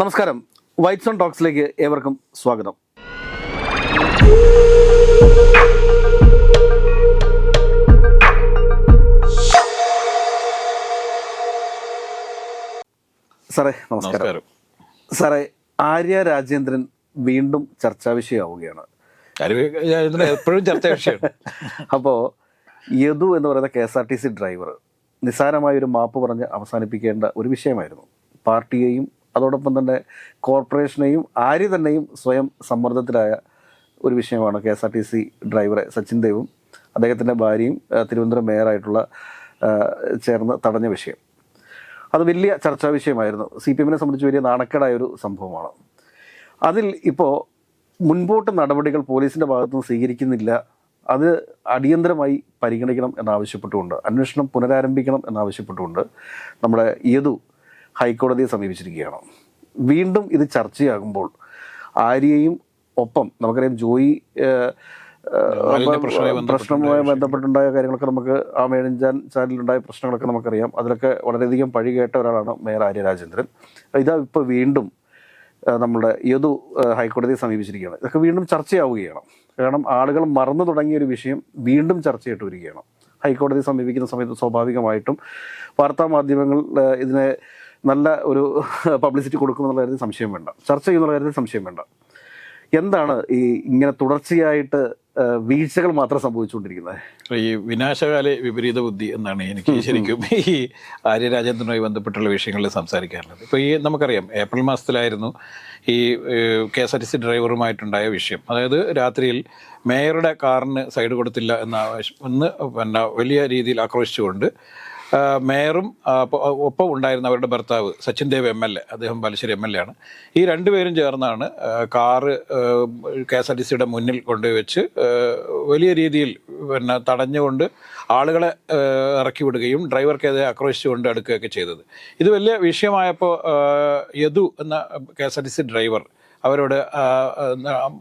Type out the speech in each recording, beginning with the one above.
നമസ്കാരം. White zone ടോക്സിലേക്ക് ഏവർക്കും സ്വാഗതം. സാറേ നമസ്കാരം. സാറേ ആര്യ രാജേന്ദ്രൻ വീണ്ടും ചർച്ചാ വിഷയമാവുകയാണ്. എപ്പോഴും ചർച്ചാ വിഷയം അപ്പോൾ യദു എന്ന് പറയുന്ന K S R T C driver നിസ്സാരമായ ഒരു മാപ്പ് പറഞ്ഞ് അവസാനിപ്പിക്കേണ്ട ഒരു വിഷയമായിരുന്നു. പാർട്ടിയെയും അതോടൊപ്പം തന്നെ കോർപ്പറേഷനെയും ആര്യ തന്നെയും സ്വയം സമ്മർദ്ദത്തിലായ ഒരു വിഷയമാണ് K S R T C ഡ്രൈവറെ സച്ചിൻ ദേവും അദ്ദേഹത്തിന്റെ ഭാര്യയും തിരുവനന്തപുരം മേയറായിട്ടുള്ള ചേർന്ന് തടഞ്ഞ വിഷയം. അത് വലിയ ചർച്ചാ വിഷയമായിരുന്നു. സി പി എമ്മിനെ സംബന്ധിച്ച് വലിയ നാണക്കേടായ ഒരു സംഭവമാണ്. അതിൽ ഇപ്പോൾ മുൻപോട്ട് നടപടികൾ പോലീസിന്റെ ഭാഗത്തുനിന്ന് സ്വീകരിക്കുന്നില്ല. അത് അടിയന്തരമായി പരിഗണിക്കണം എന്നാവശ്യപ്പെട്ടുകൊണ്ട് അന്വേഷണം പുനരാരംഭിക്കണം എന്നാവശ്യപ്പെട്ടുകൊണ്ട് നമ്മുടെ യദു ഹൈക്കോടതിയെ സമീപിച്ചിരിക്കുകയാണ്. വീണ്ടും ഇത് ചർച്ചയാകുമ്പോൾ ആര്യയും ഒപ്പം നമുക്കറിയാം ജോയി പ്രശ്നവുമായി ബന്ധപ്പെട്ടുണ്ടായ കാര്യങ്ങളൊക്കെ നമുക്ക് ആ മേഴഞ്ചാൻ ചാനലിലുണ്ടായ പ്രശ്നങ്ങളൊക്കെ നമുക്കറിയാം. അതിലൊക്കെ വളരെയധികം പഴി കേട്ട ഒരാളാണ് മേയർ ആര്യ രാജേന്ദ്രൻ ഇതാ ഇപ്പോൾ വീണ്ടും നമ്മുടെ യദു ഹൈക്കോടതിയെ സമീപിച്ചിരിക്കുകയാണ്. ഇതൊക്കെ വീണ്ടും ചർച്ചയാവുകയാണ്. കാരണം ആളുകൾ മറന്നു തുടങ്ങിയ ഒരു വിഷയം വീണ്ടും ചർച്ചയായിട്ട് വരികയാണ്. ഹൈക്കോടതി സമീപിക്കുന്ന സമയത്ത് സ്വാഭാവികമായിട്ടും വാർത്താ മാധ്യമങ്ങൾ ഇതിനെ നല്ല ഒരു പബ്ലിസിറ്റി കൊടുക്കുമെന്നുള്ള കാര്യത്തിൽ സംശയം വേണ്ട. ചർച്ച ചെയ്യുന്നുള്ള കാര്യത്തിൽ സംശയം വേണ്ട. എന്താണ് ഈ ഇങ്ങനെ തുടർച്ചയായിട്ട് വീഴ്ചകൾ മാത്രം സംഭവിച്ചുകൊണ്ടിരിക്കുന്നത്? ഈ വിനാശകാല വിപരീത ബുദ്ധി എന്നാണ് എനിക്ക് ശരിക്കും ഈ ആര്യരാജേന്ദ്രനുമായി ബന്ധപ്പെട്ടുള്ള വിഷയങ്ങളിൽ സംസാരിക്കാറുള്ളത് ഇപ്പോൾ ഈ നമുക്കറിയാം ഏപ്രിൽ മാസത്തിലായിരുന്നു ഈ K S R T C ഡ്രൈവറുമായിട്ടുണ്ടായ വിഷയം. അതായത് രാത്രിയിൽ മേയറുടെ കാറിന് സൈഡ് കൊടുത്തില്ല എന്ന ഒന്ന് പിന്നെ വലിയ രീതിയിൽ ആക്രോശിച്ചുകൊണ്ട് മേയറും ഒപ്പം ഉണ്ടായിരുന്ന അവരുടെ ഭർത്താവ് Sachin Dev M L A അദ്ദേഹം ബാലുശ്ശേരി എം എൽ എ ആണ്. ഈ രണ്ടുപേരും ചേർന്നാണ് car K S R T സിയുടെ മുന്നിൽ കൊണ്ടുവച്ച് വലിയ രീതിയിൽ പിന്നെ തടഞ്ഞുകൊണ്ട് ആളുകളെ ഇറക്കി വിടുകയും ഡ്രൈവർക്കെതിരെ ആക്രോശിച്ചുകൊണ്ട് അടുക്കുകയൊക്കെ ചെയ്തത്. ഇത് വലിയ വിഷയമായപ്പോൾ യദു എന്ന K S R T C driver അവരോട്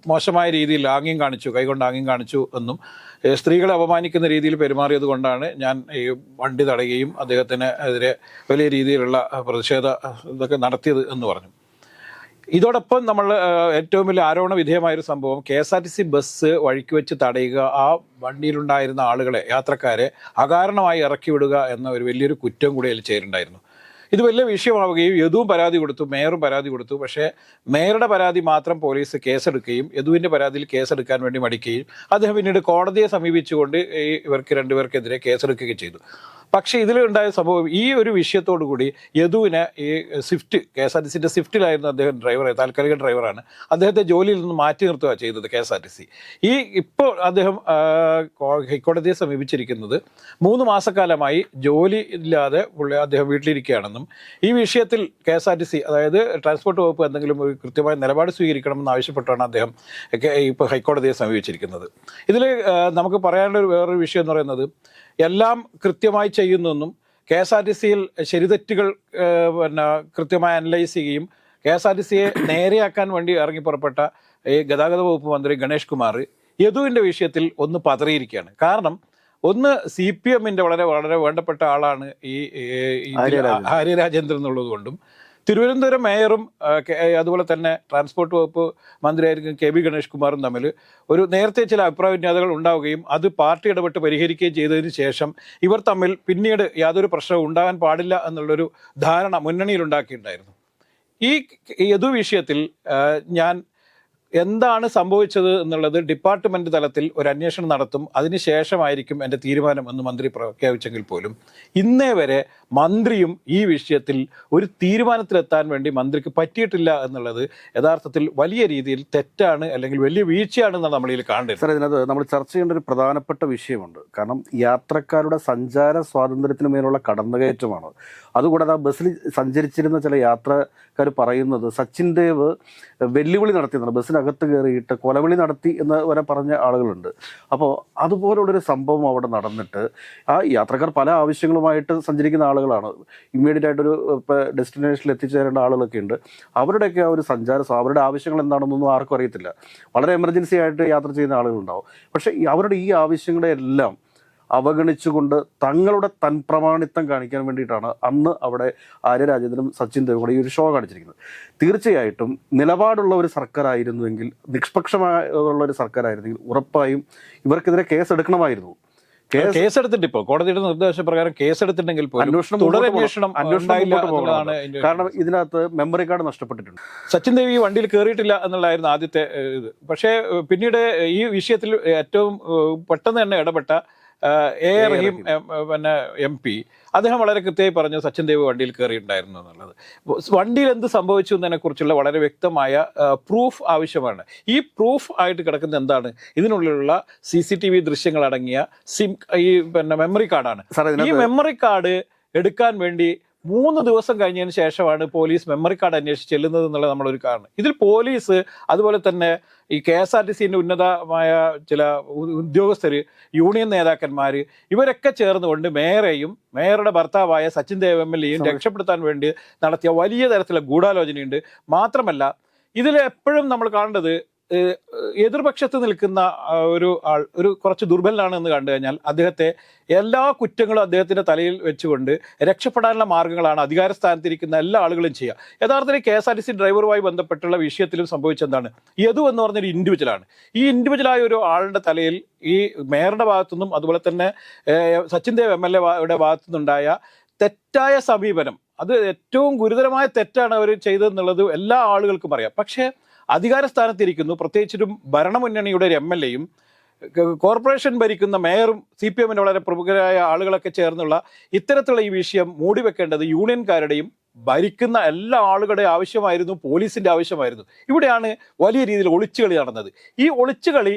മോശമായ രീതിയിൽ ആംഗ്യം കാണിച്ചു കൈകൊണ്ട് ആംഗ്യം കാണിച്ചു എന്നും സ്ത്രീകളെ അപമാനിക്കുന്ന രീതിയിൽ പെരുമാറിയത് കൊണ്ടാണ് ഞാൻ ഈ വണ്ടി തടയുകയും അദ്ദേഹത്തിന് എതിരെ വലിയ രീതിയിലുള്ള പ്രതിഷേധ ഇതൊക്കെ നടത്തിയത് എന്ന് പറഞ്ഞു. ഇതോടൊപ്പം നമ്മൾ ഏറ്റവും വലിയ ആരോപണ വിധേയമായൊരു സംഭവം K S R T C bus വഴിക്ക് വെച്ച് തടയുക ആ വണ്ടിയിലുണ്ടായിരുന്ന ആളുകളെ യാത്രക്കാരെ അകാരണമായി ഇറക്കി വിടുക എന്ന ഒരു വലിയൊരു കുറ്റം കൂടി അതിൽ ചേരുണ്ടായിരുന്നു ഇത് വലിയ വിഷയമാവുകയും യദുവും പരാതി കൊടുത്തു മേയറും പരാതി കൊടുത്തു. പക്ഷേ മേയറുടെ പരാതി മാത്രം പോലീസ് കേസെടുക്കുകയും യദുവിന്റെ പരാതിയിൽ കേസെടുക്കാൻ വേണ്ടി മടിക്കുകയും അദ്ദേഹം പിന്നീട് കോടതിയെ സമീപിച്ചുകൊണ്ട് ഈ ഇവർക്ക് രണ്ടുപേർക്കെതിരെ കേസെടുക്കുകയും ചെയ്തു. പക്ഷേ ഇതിലുണ്ടായ സംഭവം ഈ ഒരു വിഷയത്തോടു കൂടി യദുവിനെ ഈ swift K S R T സിന്റെ സ്വിഫ്റ്റിലായിരുന്നു അദ്ദേഹം ഡ്രൈവർ താൽക്കാലിക ഡ്രൈവറാണ് അദ്ദേഹത്തെ ജോലിയിൽ നിന്ന് മാറ്റി നിർത്തുക ചെയ്തത് K S R T C. ഈ ഇപ്പോൾ അദ്ദേഹം ഹൈക്കോടതിയെ സമീപിച്ചിരിക്കുന്നത് മൂന്ന് മാസക്കാലമായി ജോലി ഇല്ലാതെ അദ്ദേഹം വീട്ടിലിരിക്കുകയാണെന്നും ഈ വിഷയത്തിൽ K S R T C അതായത് ട്രാൻസ്പോർട്ട് വകുപ്പ് എന്തെങ്കിലും ഒരു കൃത്യമായ നിലപാട് സ്വീകരിക്കണമെന്ന് ആവശ്യപ്പെട്ടാണ് അദ്ദേഹം ഇപ്പോൾ ഹൈക്കോടതിയെ സമീപിച്ചിരിക്കുന്നത്. ഇതിൽ നമുക്ക് പറയാനുള്ള വേറൊരു വിഷയം എന്ന് പറയുന്നത് എല്ലാം കൃത്യമായി ചെയ്യുന്നെന്നും കെ എസ് ആർ ടി സിയിൽ ശരിതെറ്റുകൾ പിന്നെ കൃത്യമായി അനലൈസ് ചെയ്യുകയും കെ എസ് ആർ ടി സിയെ നേരെയാക്കാൻ വേണ്ടി ഇറങ്ങി പുറപ്പെട്ട ഈ ഗതാഗത വകുപ്പ് മന്ത്രി ഗണേഷ് കുമാർ യദുവിന്റെ വിഷയത്തിൽ ഒന്ന് പതറിയിരിക്കുകയാണ്. കാരണം ഒന്ന് സി പി എമ്മിന്റെ വളരെ വളരെ വേണ്ടപ്പെട്ട ആളാണ് ഈ ആര്യ രാജേന്ദ്രൻ. എന്നുള്ളത് കൊണ്ടും തിരുവനന്തപുരം മേയറും അതുപോലെ തന്നെ ട്രാൻസ്പോർട്ട് വകുപ്പ് മന്ത്രിയായിരിക്കും കെ ബി ഗണേഷ് കുമാറും തമ്മിൽ ഒരു നേരത്തെ ചില അഭിപ്രായ ഭിന്നതകൾ ഉണ്ടാവുകയും അത് പാർട്ടി ഇടപെട്ട് പരിഹരിക്കുകയും ചെയ്തതിന് ശേഷം ഇവർ തമ്മിൽ പിന്നീട് യാതൊരു പ്രശ്നവും ഉണ്ടാകാൻ പാടില്ല എന്നുള്ളൊരു ധാരണ മുന്നണിയിൽ ഉണ്ടാക്കിയിട്ടുണ്ടായിരുന്നു. ഈ യദു വിഷയത്തിൽ ഞാൻ എന്താണ് സംഭവിച്ചത് എന്നുള്ളത് ഡിപ്പാർട്ട്മെന്റ് തലത്തിൽ ഒരു അന്വേഷണം നടത്തും. അതിനുശേഷമായിരിക്കും എന്റെ തീരുമാനം എന്ന് മന്ത്രി പ്രഖ്യാപിച്ചെങ്കിൽ പോലും. ഇന്നേ വരെ മന്ത്രിയും ഈ വിഷയത്തിൽ ഒരു തീരുമാനത്തിലെത്താൻ വേണ്ടി മന്ത്രിക്ക് പറ്റിയിട്ടില്ല എന്നുള്ളത് യഥാർത്ഥത്തിൽ വലിയ രീതിയിൽ തെറ്റാണ് അല്ലെങ്കിൽ വലിയ വീഴ്ചയാണെന്നാണ് നമ്മളിൽ കാണേണ്ടത് സാർ ഇതിനകത്ത് നമ്മൾ ചർച്ച ചെയ്യേണ്ട ഒരു പ്രധാനപ്പെട്ട വിഷയമുണ്ട്. കാരണം യാത്രക്കാരുടെ സഞ്ചാര സ്വാതന്ത്ര്യത്തിന് മേലുള്ള കടന്നുകയറ്റമാണ്. അതുകൂടാതെ ആ ബസ്സിൽ സഞ്ചരിച്ചിരുന്ന ചില യാത്രക്കാർ പറയുന്നത് സച്ചിൻ ദേവ് വെല്ലുവിളി നടത്തിയെന്നാണ്. ബസ്സിനകത്ത് കയറിയിട്ട് കൊലവിളി നടത്തി എന്ന് വരെ പറഞ്ഞ ആളുകളുണ്ട്. അപ്പോൾ അതുപോലുള്ളൊരു സംഭവം അവിടെ നടന്നിട്ട് ആ യാത്രക്കാർ പല ആവശ്യങ്ങളുമായിട്ട് സഞ്ചരിക്കുന്ന ആളുകളാണ്. ഇമ്മീഡിയറ്റ് ആയിട്ടൊരു ഡെസ്റ്റിനേഷനിൽ എത്തിച്ചേരേണ്ട ആളുകളൊക്കെ ഉണ്ട്. അവരുടെയൊക്കെ ആ ഒരു സഞ്ചാര അവരുടെ ആവശ്യങ്ങൾ എന്താണെന്നൊന്നും ആർക്കും അറിയത്തില്ല. വളരെ എമർജൻസി ആയിട്ട് യാത്ര ചെയ്യുന്ന ആളുകളുണ്ടാവും. പക്ഷേ അവരുടെ ഈ ആവശ്യങ്ങളെ എല്ലാം അവഗണിച്ചുകൊണ്ട് തങ്ങളുടെ തൻപ്രമാണിത്വം കാണിക്കാൻ വേണ്ടിയിട്ടാണ് അന്ന് അവിടെ ആര്യരാജേന്ദ്രനും സച്ചിൻ ദേവ് കൂടെ ഈ ഒരു ഷോ കാണിച്ചിരിക്കുന്നത്. തീർച്ചയായിട്ടും നിലപാടുള്ള ഒരു സർക്കാരായിരുന്നുവെങ്കിൽ നിഷ്പക്ഷമായുള്ള ഒരു സർക്കാരായിരുന്നെങ്കിൽ ഉറപ്പായും ഇവർക്കെതിരെ കേസെടുക്കണമായിരുന്നു. കേസ് കേസെടുത്തിട്ട് ഇപ്പോൾ കോടതിയുടെ നിർദ്ദേശപ്രകാരം കേസെടുത്തിട്ടുണ്ടെങ്കിൽ അന്വേഷണം കാരണം ഇതിനകത്ത് മെമ്മറി കാർഡ് നഷ്ടപ്പെട്ടിട്ടുണ്ട്. സച്ചിൻ ദേവി ഈ വണ്ടിയിൽ കയറിയിട്ടില്ല എന്നുള്ളതായിരുന്നു ആദ്യത്തെ ഇത്. പക്ഷേ പിന്നീട് ഈ വിഷയത്തിൽ ഏറ്റവും പെട്ടെന്ന് തന്നെ ഇടപെട്ട എ റഹീം പിന്നെ എം പി. അദ്ദേഹം വളരെ കൃത്യമായി പറഞ്ഞു സച്ചിൻ ദേവ് വണ്ടിയിൽ കയറിയിട്ടുണ്ടായിരുന്നു എന്നുള്ളത്. വണ്ടിയിൽ എന്ത് സംഭവിച്ചു എന്നതിനെ കുറിച്ചുള്ള വളരെ വ്യക്തമായ പ്രൂഫ് ആവശ്യമാണ്. ഈ പ്രൂഫ് ആയിട്ട് കിടക്കുന്നത് എന്താണ്? ഇതിനുള്ളിലുള്ള സി സി ടി വി ദൃശ്യങ്ങളടങ്ങിയ സിം ഈ പിന്നെ മെമ്മറി കാർഡാണ് ഈ മെമ്മറി കാർഡ് എടുക്കാൻ വേണ്ടി മൂന്ന് ദിവസം കഴിഞ്ഞതിന് ശേഷമാണ് പോലീസ് മെമ്മറി കാർഡ് അന്വേഷിച്ച് ചെല്ലുന്നത് എന്നുള്ളത് നമ്മളൊരു കാരണം. ഇതിൽ പോലീസ് അതുപോലെ തന്നെ ഈ കെ എസ് ആർ ടി സിന്റെ ഉന്നതമായ ചില ഉദ്യോഗസ്ഥർ ഉദ്യോഗസ്ഥര് യൂണിയൻ നേതാക്കന്മാർ ഇവരൊക്കെ ചേർന്നുകൊണ്ട് മേയറെയും മേയറുടെ ഭർത്താവായ സച്ചിൻ ദേവ് എം എൽ എയും രക്ഷപ്പെടുത്താൻ വേണ്ടി നടത്തിയ വലിയ തരത്തിലുള്ള ഗൂഢാലോചനയുണ്ട്. മാത്രമല്ല ഇതിൽ എപ്പോഴും നമ്മൾ കാണേണ്ടത് എതിർപക്ഷത്ത് നിൽക്കുന്ന ഒരു ആൾ ഒരു കുറച്ച് ദുർബലനാണ് എന്ന് കണ്ടു കഴിഞ്ഞാൽ അദ്ദേഹത്തെ എല്ലാ കുറ്റങ്ങളും അദ്ദേഹത്തിന്റെ തലയിൽ വെച്ചുകൊണ്ട് രക്ഷപ്പെടാനുള്ള മാർഗങ്ങളാണ് അധികാര സ്ഥാനത്തിരിക്കുന്ന എല്ലാ ആളുകളും ചെയ്യുക. യഥാർത്ഥത്തിൽ K S R T C ഡ്രൈവറുമായി ബന്ധപ്പെട്ടുള്ള വിഷയത്തിലും സംഭവിച്ചെന്താണ്? യദു എന്ന് പറഞ്ഞൊരു ഇൻഡിവിജ്വലാണ് ഈ ഇൻഡിവിജ്വലായ ഒരു ആളുടെ തലയിൽ ഈ മേയറുടെ ഭാഗത്തുനിന്നും അതുപോലെ തന്നെ സച്ചിൻ ദേവ് എം എൽ എയുടെ ഭാഗത്തുനിന്നുണ്ടായ തെറ്റായ സമീപനം അത് ഏറ്റവും ഗുരുതരമായ തെറ്റാണ് അവർ ചെയ്തതെന്നുള്ളത് എല്ലാ ആളുകൾക്കും അറിയാം. പക്ഷേ അധികാര സ്ഥാനത്തിരിക്കുന്നു പ്രത്യേകിച്ചിട്ടും ഭരണമുന്നണിയുടെ ഒരു എം എൽ എയും കോർപ്പറേഷൻ ഭരിക്കുന്ന മേയറും സി പി എമ്മിന്റെ വളരെ പ്രമുഖരായ ആളുകളൊക്കെ ചേർന്നുള്ള ഇത്തരത്തിലുള്ള ഈ വിഷയം മൂടിവെക്കേണ്ടത് യൂണിയൻകാരുടെയും ഭരിക്കുന്ന എല്ലാ ആളുകളുടെ ആവശ്യമായിരുന്നു പോലീസിന്റെ ആവശ്യമായിരുന്നു. ഇവിടെയാണ് വലിയ രീതിയിൽ ഒളിച്ചുകളി നടന്നത്. ഈ ഒളിച്ചുകളി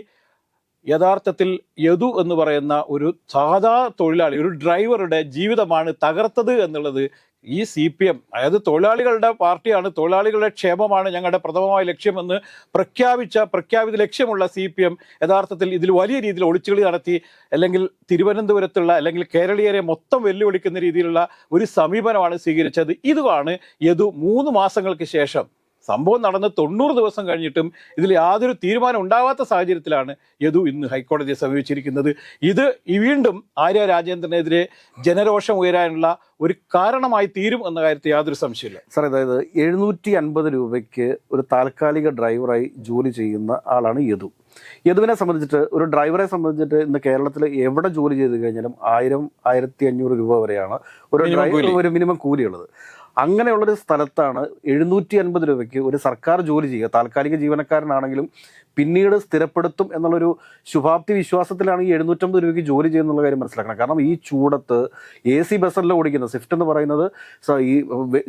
യഥാർത്ഥത്തിൽ യദു എന്ന് പറയുന്ന ഒരു സാധാ തൊഴിലാളി ഒരു ഡ്രൈവറുടെ ജീവിതമാണ് തകർത്തത് എന്നുള്ളത് ഈ സി പി എം അതായത് തൊഴിലാളികളുടെ പാർട്ടിയാണ് തൊഴിലാളികളുടെ ക്ഷേമമാണ് ഞങ്ങളുടെ പ്രഥമമായ ലക്ഷ്യമെന്ന് പ്രഖ്യാപിച്ച പ്രഖ്യാപിത ലക്ഷ്യമുള്ള സി പി എം യഥാർത്ഥത്തിൽ ഇതിൽ വലിയ രീതിയിൽ ഒളിച്ചുകളി നടത്തി അല്ലെങ്കിൽ തിരുവനന്തപുരത്തുള്ള അല്ലെങ്കിൽ കേരളീയരെ മൊത്തം വെല്ലുവിളിക്കുന്ന രീതിയിലുള്ള ഒരു സമീപനമാണ് സ്വീകരിച്ചത്. ഇതുമാണ് യദു മൂന്ന് മാസങ്ങൾക്ക് ശേഷം സംഭവം നടന്ന് തൊണ്ണൂറ് ദിവസം കഴിഞ്ഞിട്ടും ഇതിൽ യാതൊരു തീരുമാനം ഉണ്ടാവാത്ത സാഹചര്യത്തിലാണ് യദു ഇന്ന് ഹൈക്കോടതിയെ സമീപിച്ചിരിക്കുന്നത്. ഇത് വീണ്ടും ആര്യ രാജേന്ദ്രനെതിരെ ജനരോഷം ഉയരാനുള്ള ഒരു കാരണമായി തീരും എന്ന കാര്യത്തിൽ യാതൊരു സംശയമില്ല സാർ അതായത് എഴുന്നൂറ്റി അൻപത് രൂപയ്ക്ക് ഒരു താൽക്കാലിക ഡ്രൈവറായി ജോലി ചെയ്യുന്ന ആളാണ് യദു. യദുവിനെ സംബന്ധിച്ചിട്ട് ഒരു ഡ്രൈവറെ സംബന്ധിച്ചിട്ട് ഇന്ന് കേരളത്തിൽ എവിടെ ജോലി ചെയ്ത് കഴിഞ്ഞാലും ആയിരം ആയിരത്തി അഞ്ഞൂറ് രൂപ വരെയാണ് ഒരു ഡ്രൈവർ ഒരു മിനിമം കൂലിയുള്ളത്. അങ്ങനെയുള്ളൊരു സ്ഥലത്താണ് എഴുന്നൂറ്റി അൻപത് രൂപയ്ക്ക് ഒരു സർക്കാർ ജോലി ചെയ്യുക. താൽക്കാലിക ജീവനക്കാരനാണെങ്കിലും പിന്നീട് സ്ഥിരപ്പെടുത്തും എന്നുള്ളൊരു ശുഭാപ്തി വിശ്വാസത്തിലാണ് ഈ എഴുന്നൂറ്റമ്പത് രൂപയ്ക്ക് ജോലി ചെയ്യുന്നുള്ള കാര്യം മനസ്സിലാക്കണം. കാരണം ഈ ചൂടത്ത് എ സി ബസ്സല്ല ഓടിക്കുന്നത്. സ്വിഫ്റ്റ് എന്ന് പറയുന്നത് ഈ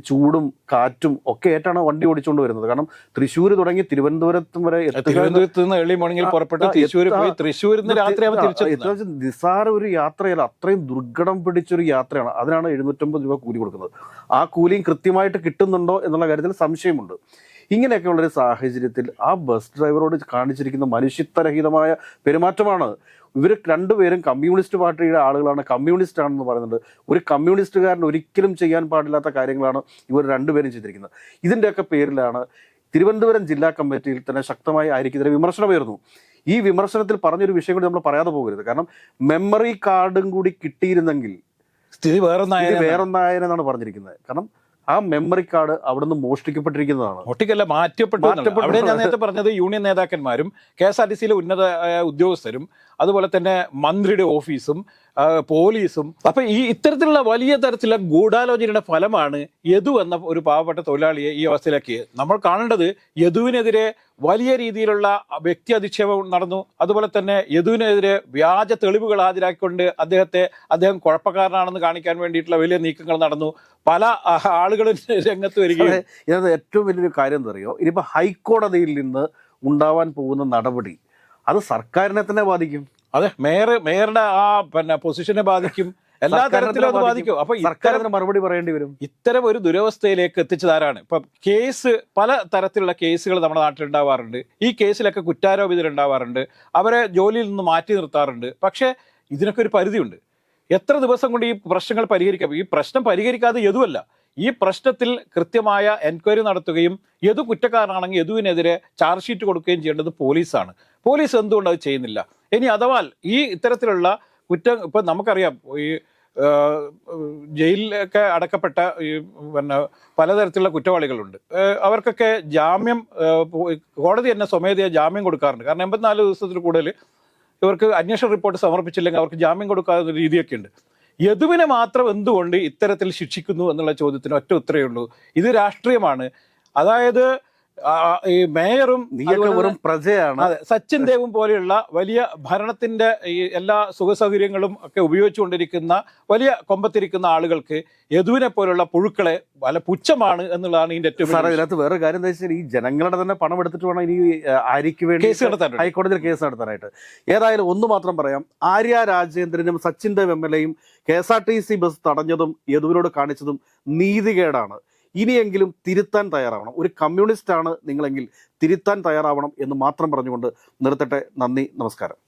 ചൂടും കാറ്റും ഒക്കെ ആയിട്ടാണ് വണ്ടി ഓടിച്ചുകൊണ്ട് വരുന്നത്. കാരണം തൃശ്ശൂർ തുടങ്ങി തിരുവനന്തപുരത്തും വരെ തിരുവനന്തപുരത്ത് നിന്ന് ഏർലി മോർണിംഗിൽ പുറപ്പെട്ട് തൃശ്ശൂർ പോയി തൃശ്ശൂരിൽ നിന്ന് നിസ്സാര ഒരു യാത്രയല്ല. അത്രയും ദുർഘടം പിടിച്ചൊരു യാത്രയാണ്. അതിനാണ് എഴുന്നൂറ്റമ്പത് രൂപ കൂലി കൊടുക്കുന്നത്. ആ കൂലിയും കൃത്യമായിട്ട് കിട്ടുന്നുണ്ടോ എന്നുള്ള കാര്യത്തിൽ സംശയമുണ്ട്. ഇങ്ങനെയൊക്കെയുള്ളൊരു സാഹചര്യത്തിൽ ആ ബസ് ഡ്രൈവറോട് കാണിച്ചിരിക്കുന്ന മനുഷ്യത്വരഹിതമായ പെരുമാറ്റമാണ്. ഇവർ രണ്ടുപേരും കമ്മ്യൂണിസ്റ്റ് പാർട്ടിയുടെ ആളുകളാണ്. കമ്മ്യൂണിസ്റ്റ് ആണെന്ന് പറയുന്നുണ്ട്. ഒരു കമ്മ്യൂണിസ്റ്റുകാരൻ ഒരിക്കലും ചെയ്യാൻ പാടില്ലാത്ത കാര്യങ്ങളാണ് ഇവർ രണ്ടുപേരും ചെയ്തിരിക്കുന്നത്. ഇതിന്റെയൊക്കെ പേരിലാണ് തിരുവനന്തപുരം ജില്ലാ കമ്മിറ്റിയിൽ തന്നെ ശക്തമായി ആയിരിക്കെതിരെ വിമർശനമായിരുന്നു ഈ വിമർശനത്തിൽ പറഞ്ഞൊരു വിഷയം കൂടി നമ്മൾ പറയാതെ പോകരുത്. കാരണം മെമ്മറി കാർഡും കൂടി കിട്ടിയിരുന്നെങ്കിൽ സ്ഥിതി വേറെ ഇത് വേറൊന്നായെന്നാണ് പറഞ്ഞിരിക്കുന്നത്. കാരണം ആ മെമ്മറി കാർഡ് അവിടുന്ന് മോഷ്ടിക്കപ്പെട്ടിരിക്കുന്നതാണ്. ഒട്ടിക്കല്ല മാറ്റപ്പെട്ടു അവിടെ ഞാൻ നേരത്തെ പറഞ്ഞത് യൂണിയൻ നേതാക്കന്മാരും കെ എസ് ആർ ടി സിയിലെ ഉന്നത ഉദ്യോഗസ്ഥരും അതുപോലെ തന്നെ മന്ത്രിയുടെ ഓഫീസും പോലീസും. അപ്പൊ ഈ ഇത്തരത്തിലുള്ള വലിയ തരത്തിലുള്ള ഗൂഢാലോചനയുടെ ഫലമാണ് യദു എന്ന ഒരു പാവപ്പെട്ട തൊഴിലാളിയെ ഈ അവസ്ഥയിലാക്കിയത്. നമ്മൾ കാണേണ്ടത് യദുവിനെതിരെ വലിയ രീതിയിലുള്ള വ്യക്തി അധിക്ഷേപം നടന്നു. അതുപോലെ തന്നെ യദുവിനെതിരെ വ്യാജ തെളിവുകൾ ഹാജരാക്കിക്കൊണ്ട് അദ്ദേഹത്തെ അദ്ദേഹം കുഴപ്പക്കാരനാണെന്ന് കാണിക്കാൻ വേണ്ടിയിട്ടുള്ള വലിയ നീക്കങ്ങൾ നടന്നു. പല ആളുകളും രംഗത്ത് വരികയും ഇതിനകത്ത് ഏറ്റവും വലിയൊരു കാര്യം എന്താ അറിയോ? ഇനിയിപ്പോൾ ഹൈക്കോടതിയിൽ നിന്ന് ഉണ്ടാവാൻ പോകുന്ന നടപടി അത് സർക്കാരിനെ തന്നെ ബാധിക്കും. അതെ മേയർ മേയറുടെ ആ പിന്നെ പൊസിഷനെ ബാധിക്കും. എല്ലാ തരത്തിലും അത് ബാധിക്കും. അപ്പൊ സർക്കാർ മറുപടി പറയേണ്ടി വരും. ഇത്തരം ഒരു ദുരവസ്ഥയിലേക്ക് എത്തിച്ചതാരാണ് ഇപ്പൊ കേസ് പല തരത്തിലുള്ള കേസുകൾ നമ്മുടെ നാട്ടിൽ ഉണ്ടാവാറുണ്ട്. ഈ കേസിലൊക്കെ കുറ്റാരോപിതരുണ്ടാവാറുണ്ട് അവരെ ജോലിയിൽ നിന്ന് മാറ്റി നിർത്താറുണ്ട്. പക്ഷേ ഇതിനൊക്കെ ഒരു പരിധിയുണ്ട്. എത്ര ദിവസം കൊണ്ട് ഈ പ്രശ്നങ്ങൾ പരിഹരിക്കാം? ഈ പ്രശ്നം പരിഹരിക്കാതെ യതുവല്ല. ഈ പ്രശ്നത്തിൽ കൃത്യമായ എൻക്വയറി നടത്തുകയും യദു കുറ്റക്കാരനാണെങ്കിൽ യദുവിനെതിരെ ചാർജ് ഷീറ്റ് കൊടുക്കുകയും ചെയ്യേണ്ടത് പോലീസാണ്. പോലീസ് എന്തുകൊണ്ട് അത് ചെയ്യുന്നില്ല? ഇനി അഥവാ ഈ ഇത്തരത്തിലുള്ള കുറ്റം ഇപ്പൊ നമുക്കറിയാം ഈ ജയിലിലൊക്കെ അടക്കപ്പെട്ട ഈ പിന്നെ പലതരത്തിലുള്ള കുറ്റവാളികളുണ്ട്. അവർക്കൊക്കെ ജാമ്യം കോടതി തന്നെ സ്വമേധയാ ജാമ്യം കൊടുക്കാറുണ്ട്. കാരണം എൺപത്തിനാല് ദിവസത്തിൽ കൂടുതൽ ഇവർക്ക് അന്വേഷണ റിപ്പോർട്ട് സമർപ്പിച്ചില്ലെങ്കിൽ അവർക്ക് ജാമ്യം കൊടുക്കാത്ത രീതിയൊക്കെ ഉണ്ട് യദുവിനെ മാത്രം എന്തുകൊണ്ട് ഇത്തരത്തിൽ ശിക്ഷിക്കുന്നു എന്നുള്ള ചോദ്യത്തിന് ഒറ്റ ഉത്തരവേ ഉള്ളൂ. ഇത് രാഷ്ട്രീയമാണ്. അതായത് ഈ മേയറും നീയൊക്കെ വെറും പ്രജയാണ്. അതെ സച്ചിൻ ദേവും പോലെയുള്ള വലിയ ഭരണത്തിന്റെ ഈ എല്ലാ സുഖസൗകര്യങ്ങളും ഒക്കെ ഉപയോഗിച്ചുകൊണ്ടിരിക്കുന്ന വലിയ കൊമ്പത്തിരിക്കുന്ന ആളുകൾക്ക് യദുവിനെ പോലുള്ള പുഴുക്കളെ വല പുച്ഛമാണ് എന്നുള്ളതാണ് ഇതിന്റെ ഏറ്റവും ഇതിനകത്ത് വേറെ കാര്യം എന്താ വെച്ചാൽ ഈ ജനങ്ങളുടെ തന്നെ പണം എടുത്തിട്ട് വേണം ഇനി ആ, ആര്യക്ക് വേണ്ടി കേസ് നടത്താൻ ഹൈക്കോടതിയിൽ കേസ് നടത്താനായിട്ട്. ഏതായാലും ഒന്ന് മാത്രം പറയാം. ആര്യ രാജേന്ദ്രനും സച്ചിൻ ദേവ് എം എൽ എയും K S R T C bus തടഞ്ഞതും യദുവിനോട് കാണിച്ചതും നീതികേടാണ്. ഇനിയെങ്കിലും തിരുത്താൻ തയ്യാറാവണം. ഒരു കമ്മ്യൂണിസ്റ്റാണ് നിങ്ങളെങ്കിൽ തിരുത്താൻ തയ്യാറാവണം എന്ന് മാത്രം പറഞ്ഞുകൊണ്ട് നിർത്തട്ടെ. നന്ദി നമസ്കാരം.